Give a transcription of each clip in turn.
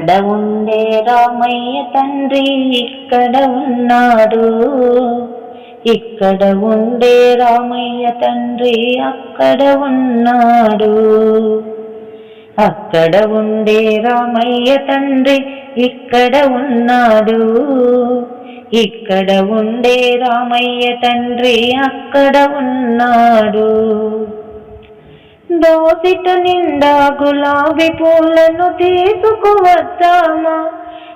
ఇక్కడ ఉండే రామయ్య తండ్రి ఇక్కడ ఉన్నాడు. ఇక్కడ ఉండే రామయ్య తండ్రి అక్కడ ఉన్నాడు. అక్కడ ఉండే రామయ్య తండ్రి ఇక్కడ ఉన్నాడు. ఇక్కడ ఉండే రామయ్య తండ్రి అక్కడ ఉన్నాడు. దోసిట నిండా గులాబీ పూలను తీసుకువద్దామా?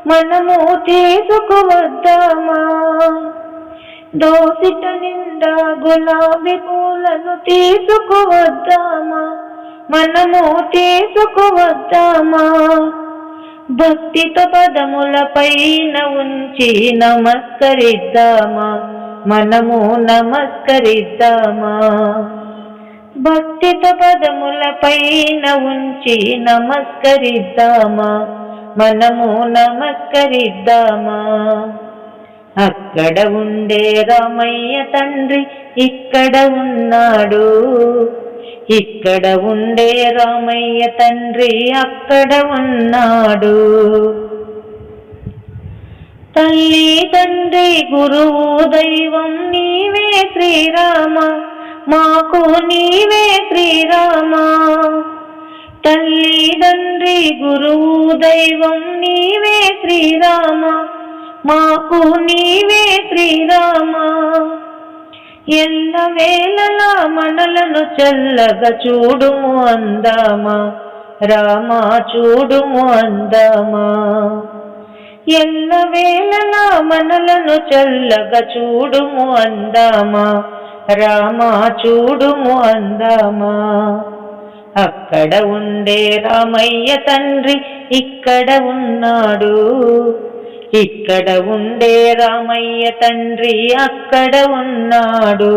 మనము తీసుకువద్దామా? దోసిట నిండా గులాబీ పూలను తీసుకువద్దామా? మనము తీసుకువద్దామా? భక్తితో పదములపైన ఉంచి నమస్కరిద్దామా? మనము నమస్కరిద్దామా? భక్తితో పదముల పైన ఉంచి నమస్కరిద్దామా? మనము నమస్కరిద్దామా? అక్కడ ఉండే రామయ్య తండ్రి ఇక్కడ ఉన్నాడు. ఇక్కడ ఉండే రామయ్య తండ్రి అక్కడ ఉన్నాడు. తల్లి తండ్రి గురువు దైవం నీవే శ్రీరామ. మాకు నీవే శ్రీరామా. తల్లి తండ్రి గురువు దైవం నీవే శ్రీరామ. మాకు నీవే శ్రీరామ. ఎల్ల వేళలా మనలను చల్లగా చూడుము అందామా. రామా చూడుము అందామా. ఎల్ల వేళలా మనలను చల్లగా చూడుము అందామా. రామా చూడుము అందామా. అక్కడ ఉండే రామయ్య తండ్రి ఇక్కడ ఉన్నాడు. ఇక్కడ ఉండే రామయ్య తండ్రి అక్కడ ఉన్నాడు.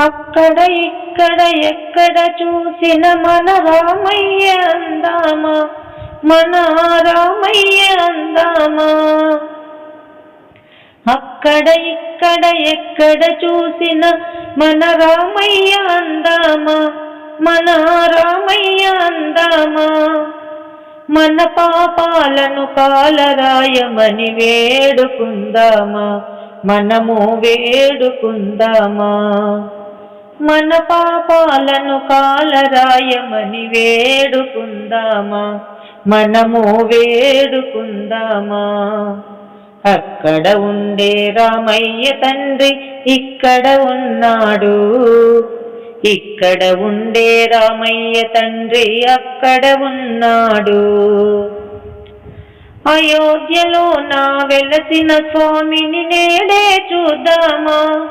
అక్కడ ఇక్కడ ఎక్కడ చూసిన మన రామయ్య అందామా? మన రామయ్య అందామా? అక్కడ ఇక్కడ ఎక్కడ చూసిన మన రామయ్య అందామా? మన రామయ్య అందామా? మన పాపాలను కాలరాయమని వేడుకుందామా? మనము వేడుకుందామా? మన పాపాలను కాలరాయమని వేడుకుందామా? మనము వేడుకుందామా? అక్కడ ఉండే రామయ్య తండ్రి ఇక్కడ ఉన్నాడు. ఇక్కడ ఉండే రామయ్య తండ్రి అక్కడ ఉన్నాడు. అయోధ్యలో నా వెలసిన స్వామిని నేడే చూద్దామా?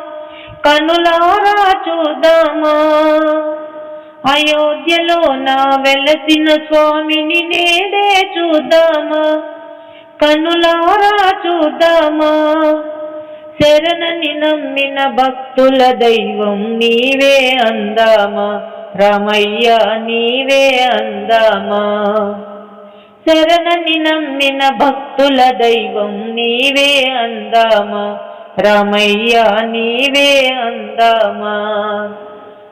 కనులారా చూద్దామా? అయోధ్యలో నా వెలసిన స్వామిని నేడే చూద్దామా? కనులారా చూద్దామా? శరణని నమ్మిన భక్తుల దైవం నీవే అందామా? రామయ్య నీవే అందామా? శరణని నమ్మిన భక్తుల దైవం నీవే అందామా? రామయ్య నీవే అందామా?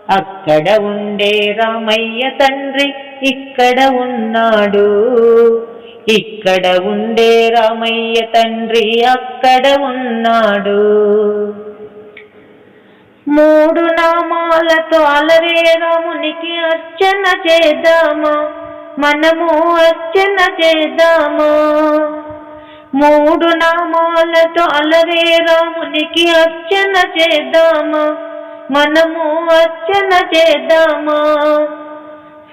అక్కడ ఉండే రామయ్య తండ్రి ఇక్కడ ఉన్నాడు. ఇక్కడ ఉండే రామయ్య తండ్రి అక్కడ ఉన్నాడు. మూడు నామాలతో అలరే రామునికి అర్చన చేద్దామా? మనము అర్చన చేద్దామా? మూడు నామాలతో అలరే రామునికి అర్చన చేద్దామా? మనము అర్చన చేద్దామా?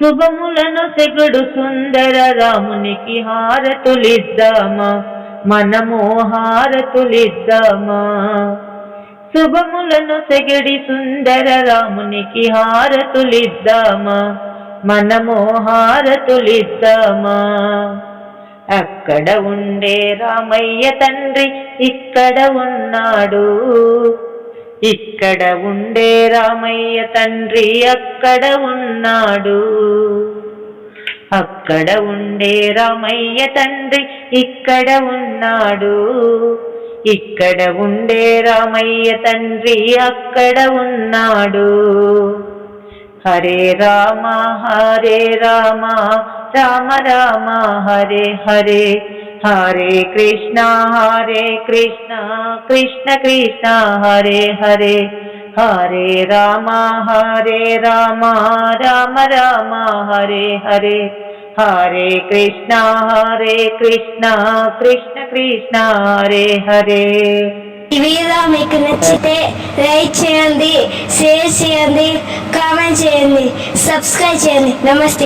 శుభములను సెగుడు సుందర రామునికి హారతులిద్దామా? మనము హారతులిద్దామా? శుభములను సెగడి సుందర రామునికి హారతులిద్దామా? మనము హారతులిద్దామా? అక్కడ ఉండే రామయ్య తండ్రి ఇక్కడ ఉన్నాడు. ఇక్కడ ఉండే రామయ్య తండ్రి అక్కడ ఉన్నాడు. అక్కడ ఉండే రామయ్య తండ్రి ఇక్కడ ఉన్నాడు. ఇక్కడ ఉండే రామయ్య తండ్రి అక్కడ ఉన్నాడు. హరే రామ హరే రామ రామ రామ హరే హరే. హరే కృష్ణ హరే కృష్ణ కృష్ణ కృష్ణ హరే హరే హరే రామ హరే రామ రామ రామ హరే హరే హరే కృష్ణ హరే కృష్ణ కృష్ణ కృష్ణ హరే హరే ఈ వీడియో మీకు నచ్చితే లైక్ చేయండి షేర్ చేయండి కామెంట్ చేయండి సబ్స్క్రైబ్ చేయండి. నమస్తే.